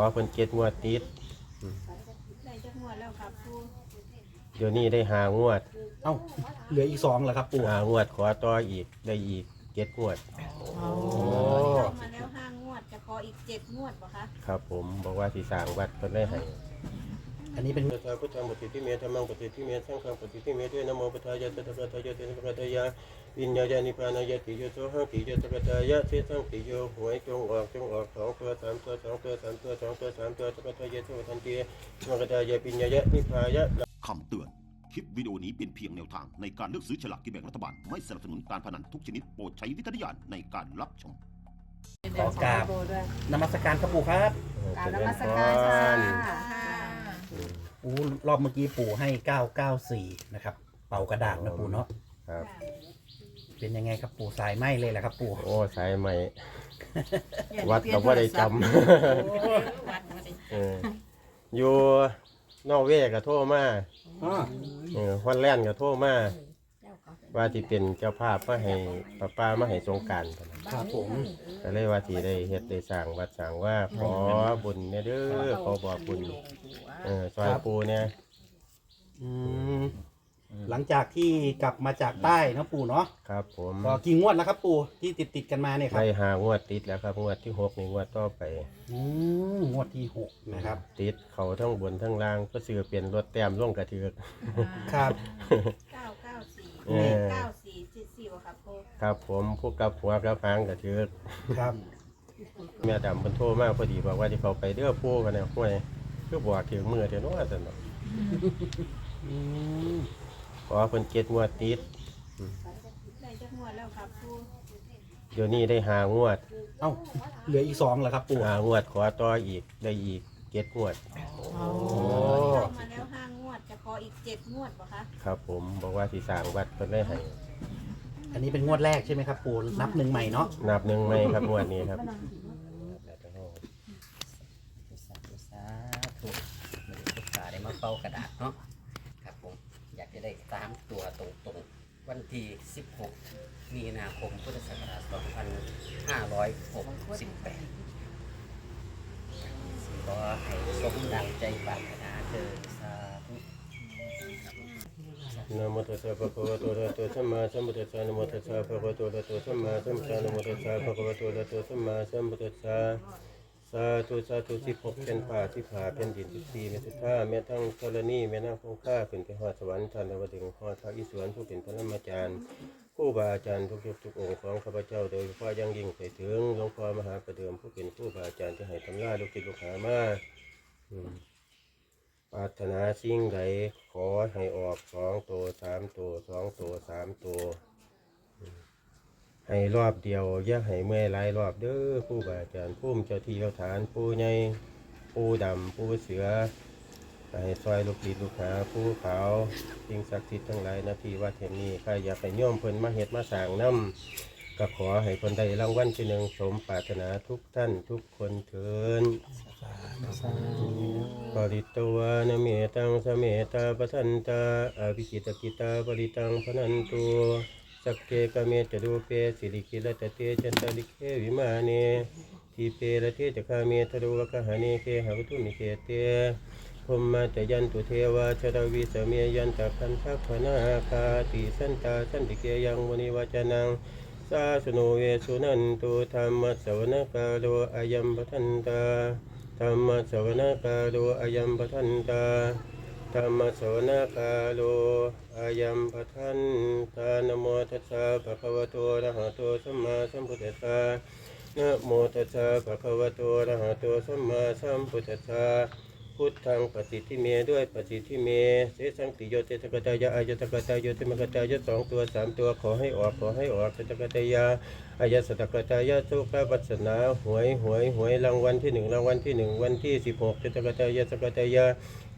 อเพิ่นเจ็ดงวดติด ได้จักงวดแล้วครับปูเดี๋ยวนี้ได้หางวดเอ้าเหลืออีกสองเหรอครับปู่หางวดขอต่ออีกได้อีกเจ็ดงวดโอ้เข้ามาแล้วห้างวดจะขออีกเจ็ดงวดปะคะ ครับผมบอกว่าสิสร้างวัดเพิ่นได้ให้ อันนี้เป็นพุทาพุทธังปฏิทิเมธรรมังปฏิทิเมสังฆังปฏิทิเมด้วยนะโมพุทธายะตถาคตายะเตนะภะคะตายะวิญญาณนิพพานายะติโยโสหังติโยตถาคตายะเทสังติโยหวยจงออกจงออกสองตัวสามตัวสองตัวสามตัวสองตัวสามตัวตถาคตายะโสทันติมะคะตายะปิญญายะนิพพายะ คำเตือน คลิปวิดีโอนี้เป็นเพียงแนวทางในการเลือกซื้อฉลากกินแบ่งรัฐบาล ไม่สนับสนุนการพนันทุกชนิดโปรดใช้วิจารณญาณในการรับชม ขอกราบ นมัสการครับปู่ครับ กราบนมัสการค่ะ อู้รอบเมื่อกี้ปู่ให้เก้าเก้าสี่นะครับ เป่ากระดาษนะปู่เนาะครับ เป็นยังไงครับปู่สายไหมเลยแหละครับ ปู่โอ้สายใหม่ วัดก็บ่ได้จำวัดบ่ได้เอออยู่นอกเวกก็โทรมาอ๋อเออฮอนแลนด์ก็โทรมา ว่าที่เป็นเจ้าภาพมาให้ป้าป้ามาให้สงกรารครับผม ก็เลยว่าที่ได้เฮ็ดได้สร้างวัดสร้างว่าขอบุญเนี่ยเด้อขอบอกบุญเออซอยปูเนี่ยอืมหลังจากที่กลับมาจากใต้นะปู่เนาะครับ ผมก็กี่งวดแล้วครับปู่ที่ติดติดๆกันมาเนี่ยครับได้หางวดติดแล้วครับงวดที่หกนี่งวดต่อไป อืมงวดที่หกนะครับติดเขาทั้งบนทั้งล่างก็ซื้อเปลี่ยนรถแต้มล่งกระเทือก ครับเก้า เก้าสี่เออเก้าสี่เจ็ดสี่ปะครับปูครับผมพวกกับหัวกับหางกระเทือกครับแม่ดำเพิ่นโทรมาพอดีบอกว่าที่เขาไปเด้อปูกันเนี่ยห้วยคือบอกถึงมือเดี๋ยวนู้นซั่นเนาะอืมขอเพิ่นเจ็ดงวดติด ได้จักงวดแล้วครับปูเดี๋ยวนี้ได้หางวดเอ้าเหลืออีกสองเหรอครับปู่หางวดขอต่ออีกได้อีกเจ็ดงวด โอ้ เข้ามาแล้วห้างวดจะข ออีกเจ็ดงวดปะคะครับผมบอกว่าสิสร้างวัดเพิ่นได้ให้อันนี้เป็นงวดแรกใช่ไหมครับปู่นับหนึ่งใหม่เนาะนับหนึ่งไหมครับงวดนี้ครับสาธุสาธุหนึ่งลูกค้าได้มาเป่ากระดาษเนาะครับผมอยากจะได้ตามตัวตรงๆ วันที่ 16 มีนาคมพุทธศักราช2568ก็ให้สมดังใจปรารถนาเถิดสาธุ นะโมตัสสะภะคะวะโตอะระหะโตสัมมาสัมพุทธัสสะนะโมตัสสะภะคะวะโตอะระหะโตสัมมาสัมพุทธัสสะนะโมตัสสะภะคะวะโตอะระหะโตสัมมาสัมพุทธัสสะสาธุสาธุสิบหกเป็นป่าที่ผาเป็นดินสิบสี่เมตตาแม่ทั้งธรณีแม่นางคงค่าเป็นไปหอดสวรรค์ท่านดาวดึงหอดท้าอิศวรผู้เป็นพระนมาจารย์ผู้บาอาจารย์ทุกยุคทุกองค์ของข้าพเจ้าโดยพาะอยังยิ่งไปถึงหลวงพ่อมหาประเดิมผู้เป็นผู้บาอาจารย์ที่ให้ตำรายลูกศิษย์ลูกหามาอืม ปรารถนาสิ่งใดขอให้ออกสองตัวสามตัวสองตัวสามตัวให้รอบเดียวอย่าให้เมื่อยหลายรอบเด้อผู้บาอาจารย์ผู้มเจ้าที่เจ้าฐานผู้ใหญ่ผู้ดำผู้เสือให้ซอยลูกศิษย์ลูกหาผู้ขาวสิ่งศักดิ์สิทธิ์ทั้งหลายนาทีวัดแห่งนี้ใครอยากให้ย่อมเพิ่นมาเฮ็ดมาสางน้ำก็ขอให้คนได้รางวัลที่หนึ่งสมปรารถนาทุกท่านทุกคนเถิน ปริตวานเมตังสเมตาปทันตาอภิจิตกิตาปริตังพนันตุสักเกกเมจดูเปสิริกิลตเตจันตลิเควิมาเนทีเประเทจคาเมทะรุวะคหาเนเคหาวตุมิเกเตพมมาจยันตุเทวาชรวิสเมยันตะคันทักขนาคาติสันตาสันติเกยังวนิวจนังสาสโนเวสุนันตุธรรมสวนกาโลอายัมปทันตา ธรรมสวนกาโลอายัมปทันตาธรรมสวนกาโลอายัมปทันตานโมทัสสะภะคะวะโตอะระหะโตสัมมาสัมพุทธัสสะนะโมทัสสะภะคะวะโตอะระหะโตสัมมาสัมพุทธัสสะ พุทธังปฏิทิเมด้วยปฏิทิเมเสสังติโยเตตกตายะอายตกตายโยเตมกตายะสองตัวสามตัวขอให้ออกขอให้ออกเตตกตายะอายสตกตายะสุขวัสนาหวยหวยหวยรางวัลที่หนึ่งรางวัลที่หนึ่งวันที่สิบหกจตกตายะสกตายะ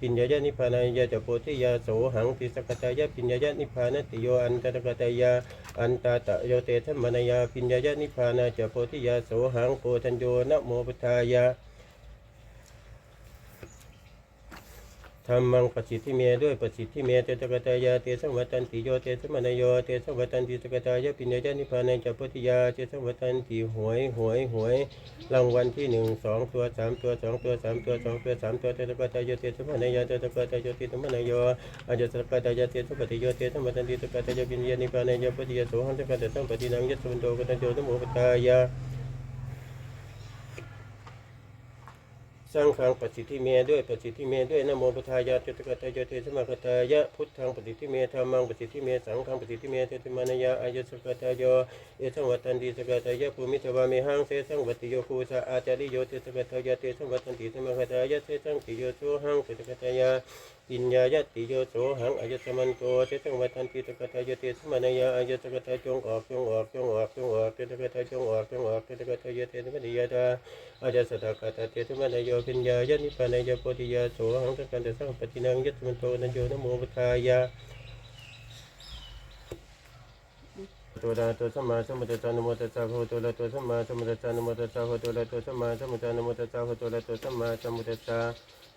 ปิญญายะนิพพานายะจโพธิยาโสหังปิสกตายะปิญญายะนิพพานติโยอันตตกตายะอันตาตะโยเตธรรมนายาปิญญายะนิพพานาจโพธิยาโสหังโพธัญโยนะโมพุทธายะ ธรรมังปฏิทิเมด้วยปฏิทิเมเตตกตายาเตสังวัตันติโยเตสมานโยเตสังวัตันติสกตายาปิญญานิพานัยจัปปติยาเตสังวัตันติหวยหวยหวยรางวัลที่หนึ่งสองตัวสามตัวสองตัวสามตัวสองตัวสามตัวเตตกตายาเตสมานายเตตกตายาเตสมานโยอาจจะสกตายาเตสัมปติโยเตสังวัตันติสกตายาปิญญานิพานัยจัปปติยาโสหังสกตสัมปตินังยัสสุนโตกตันโยนโมปตายา สร้างขังปฏิทิเมด้วยปฏิทิเมด้วยนโมพุทธายาจตุกตายเทสมากตายะพุทธังปฏิทิเมธรรมังปฏิทิเมสังขังปฏิทิเมเทติมานยาอายุสกตายโยเอสังวัตันติสกตายะภูมิทวามิหังเสสังวัติโยภูสะอาจาริโยเตสกตายเตสังวัตันติสมากตายะเสสังติโยโสหังเตสกตายา ปิญญายาติโยโสหังอายตมันโตเตสังวัทันติตกทายติสมานายาอายุสกทายจงออกจงออกจงออกจงออกเตสกทายจงออกจงออกเตสกทายาเตสมานายาตาอาจารย์สตากาตาเทธมานายโยปิญญายานิพานายโพธิยาโสหังตะกันตสังปตินังยตมันโตนันโยนโมปทายา ตัวดาตัวสัมมาสัมพุทธัสสะนะโมตัสสะภะคะวะโตอะระหะโตสัมมาสัมพุทธัสสะนะโมตัสสะภะคะวะโตอะระหะโตสัมมาสัมพุทธัสสะนะโมตัสสะภะคะวะโตอะระหะโตสัมมาสัมพุทธัสสะ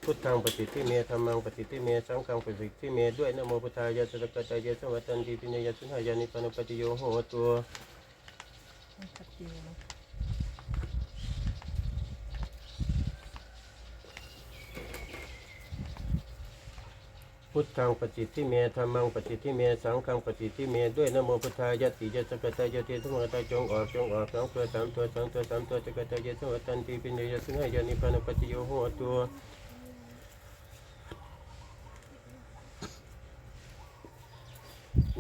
พุทธังปฏิทิเมธรรมังปฏิทิเมสังฆังปฏิทิเมด้วยนโมพุทธายะสักตายะสวัตตันติปิญญาสุนหายานิพพานปฏิโยโหตัว พุทธังปฏิทิเมธรรมังปฏิทิเมสังฆังปฏิทิเมด้วยนโมพุทธายติยะสกตายติทสมะตาจงออกจงออกสองตัวสามตัวสองตัวสามตัวสกตายติทุกตันติปิญญาสุนหายานิพพานปฏิโยโหตัว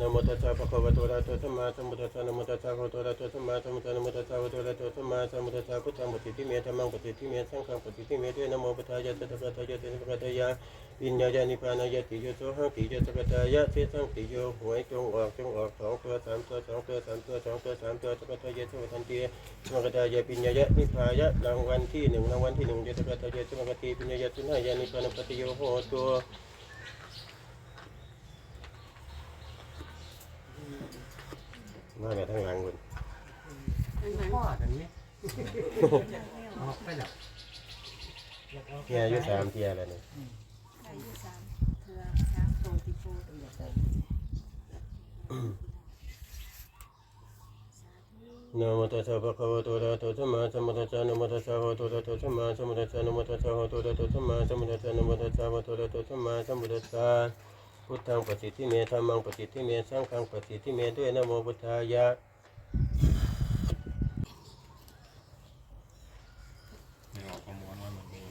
นะโมตัสสะภะคะวะโตอะระหะโตสัมมาสัมพุทธัสสะนะโมตัสสะภะคะวะโตอะระหะโตสัมมาสัมพุทธัสสะนะโมตัสสะภะคะวะโตอะระหะโตสัมมาสัมพุทธัสสะพุทธังปฏิทิเมธรรมังปฏิทิเมสังฆังปฏิทิเมด้วยนะโมพุทธายะสกตายะเทสมะตายะวิญญาญาณิพานายะติโยโสหังติโยสกตายะเทสังติโยหวยจงออกจงออกสองตัวสามตัวสองตัวสามตัวสองตัวสามตัวสกตายะสวัทันติสมกตายะปิญญายะนิพายะรางวัลที่หนึ่งรางวัลที่หนึ่งยสกตายะสมกติปิญญายะสุนหายานิพพานปฏิโยโหตัว มาเนี่ยทั้งหลังคุณพ่อกันไหมออกไปแล้วเทียอายุสามเทียแล้วเนี่ยอายุสามเทือสามโตติโฟตัวใหญ่นะโมตัสสะภะคะวะโตอะระหะโตสัมมาสัมพุทธัสสะนะโมตัสสะภะคะวะโตอะระหะโตสัมมาสัมพุทธัสสะนะโมตัสสะภะคะวะโตอะระหะโตสัมมาสัมพุทธัสสะนะโมตัสสะภะคะวะโตอะระหะโตสัมมาสัมพุทธัสสะ พุทธังปฏิทิเมธัมมังปฏิทิเมสังฆังปฏิทิเมด้วยนะโมพุทธายะไม่ออกประมวลว่ามันมี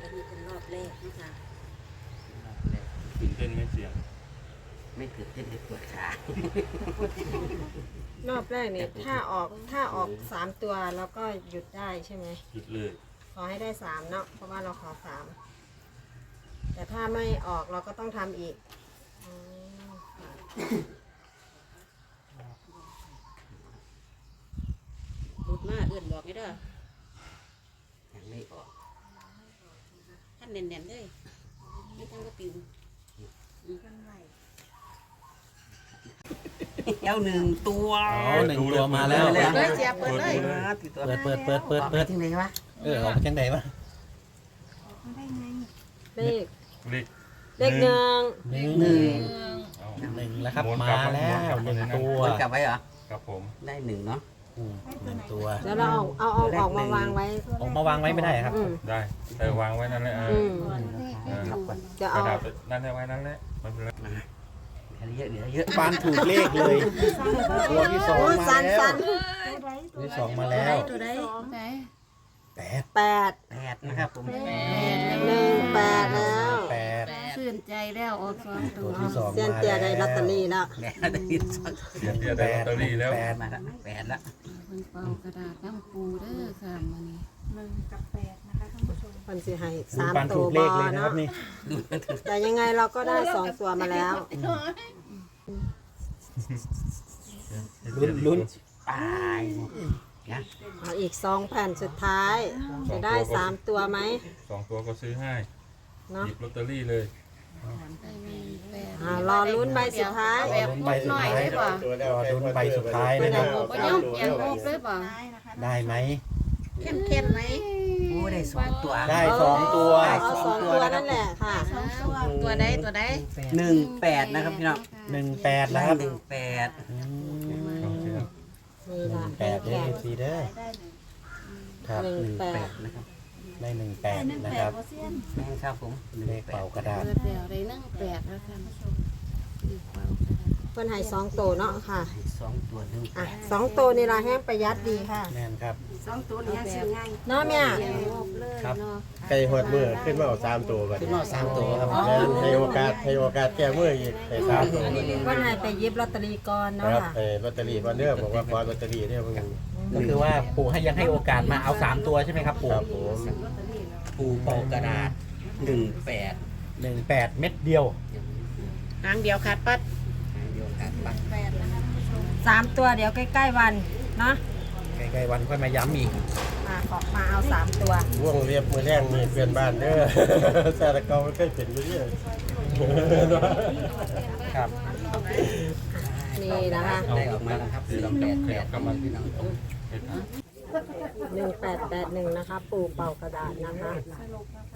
อันนี้เป็นรอบแรกนะคะตื่นเต้นไหม่เสียง ไม่ตื่นเต้นเลยปวดขารอบแรกเนี่ยถ้าออกถ้าออกสามตัวเราก็หยุดได้ใช่ไหมหยุดเลยขอให้ได้สามเนาะเพราะว่าเราขอสามแต่ถ้าไม่ออกเราก็ต้องทำอีกอืมรุดมาเอื่นบอกให้เด้อยังไม่ออกท่านเน่นๆเลยไม่ต้องก็ปิวกันไหว เจ้าหนึ่งตัวอ๋อหนึ่งตัวมาแล้วเลยเลยเจียบเปิดเลย เปิดเปิดเปิดเปิดเปิดที่ไหนวะเออออกจังไหนวะเลขเลขเลขหนึ่งหนึ่งหนึ่งเอาหนึ่งแล้วครับวนมากบแล้ววนกบหนึ่งมาตัววนกลับไว้เหรอครับผมได้หนึ่งเนาะอืมหนึ่งตัวแล้วเราเอาเอาเอาออกมาวางไว้ออกมาวางไว้ไม่ได้ครับอืมได้แต่วางไว้นั่นแหละเอออืมเออครับก่อนจะกระเอาดาษนั่นแหละไว้นั่นแหละไมันเป็น ไรเหลือเยอะเหลือเยอะปานถูกเลขเลยตัวที่สองโอ้ยมาสันแล้วสันตัวที่สองมาแล้วตัวใดแปดแปดแปดนะครับผมหนึ่งแปดแล้วแปดชื่นใจแล้วออกสองตัตัววที่สองเซียนมาเตียแล้วได้ลอตเตอรี่แล้วแปดได้สองเดี๋ยวเดี๋ยวได้ลอตเตอรี่แล้วแปดมาละแปดละเพิ่นเป่ากระดาษน้ำปูเด้อค่ะมื้อนี้หนึ่งกับแปด นะคะท่านผู้ชมคนสิให้คุณสามปานตัถูวกบเลอขเลยนะคเนาะรับนี่แต่ยังไงเราก็ได้สองตัวมาแล้ว ลุ้นลุ้นตายนะเอาอีกสองแผ่นสุดท้าย จะได้สามตัวไหมสองตัวก็ซื้อให้เนาะหยิบลอตเตอรี่เลยอได้หนึ่งแปดอ่ารอลุ้นใบสุดท้าย แบบงบหน่อยได้ป่ะตัวแล้วรอลุ้นใบสุดท้ายนะครับบ่ย่อมเอียงงบได้ป่ะได้ไหมเข้มเข้มๆไหม โอ้ได้สองตัวได้สองตัวเอาสองตัวนั่นแหละค่ะ ตัวใดตัวใดหนึ่งแปดนะครับพี่น้องหนึ่งแปดได้นะครับหนึ่งแปดอืมนี่ละแปดเด้อซีเด้อครับหนึ่งหนึ่งแปแปดดนะครับได้หนึ่งแปดนะครับแม่นครับผมเลขเป่ากระดาษ เปิดเดี๋ยวได้หนึ่งแปดแล้วกันอีก เป่าเพิ่นให้สองตัวเนาะค่ะสองตัวหนึ่งแปอะดสองตัวนี่ละแห้งประหยัดดีค่ะแน่นครับ สองตัวนี้ซื้อง่ายเนาะแม่เอียงงบเลยครับ เนาะไก่หดมือขึ้นมาเอาสามตัวบัดขึ้นนี้มาสามตัวครับแล้วให้โอกาสให้โอกาสแก้มืออีกให้สามตัวอันนี้เพิ่นให้ไปหยิบลอตเตอรี่ก่อนคเนาะรับค่ะ ไอ้ลอตเตอรี่วันเด้อบอกว่าขอลอตเตอรี่เนี่ยเพิ่นก็คือว่าปู่ให้ยังให้โอกาสมาเอาสามตัวใช่ไหมครับปู่ครับผมปูเป่ากระดาษหนึ่งแปดหนึ่งแปดเม็ดเดียว หางเดียวขาดปัดเดียวกันปัก สามตัวเดี๋ยวใกล้ ๆ วันเนาะใกล้ๆวันค่อยมาย้ำอีกอะขอมาเอาสามตัวว่วงเรียบมือแรงนี่เพื่อนบ้านเด้อแต่ละเก่ามันเคยเป็นอยู่เนี่ยครับนี่นะคะได้ออกมาแล้วครับหนึ่งแปดแปดครับพี่น้องหนึ่งแปดแปดหนึ่งนะคะ ปูเป่ากระดาษนะคะ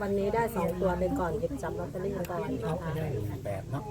วันนี้ได้สองตัวไปก่อนหยิบจับลอตเตอรี่ก่อนนะคะหนึ่งแปดเนาะ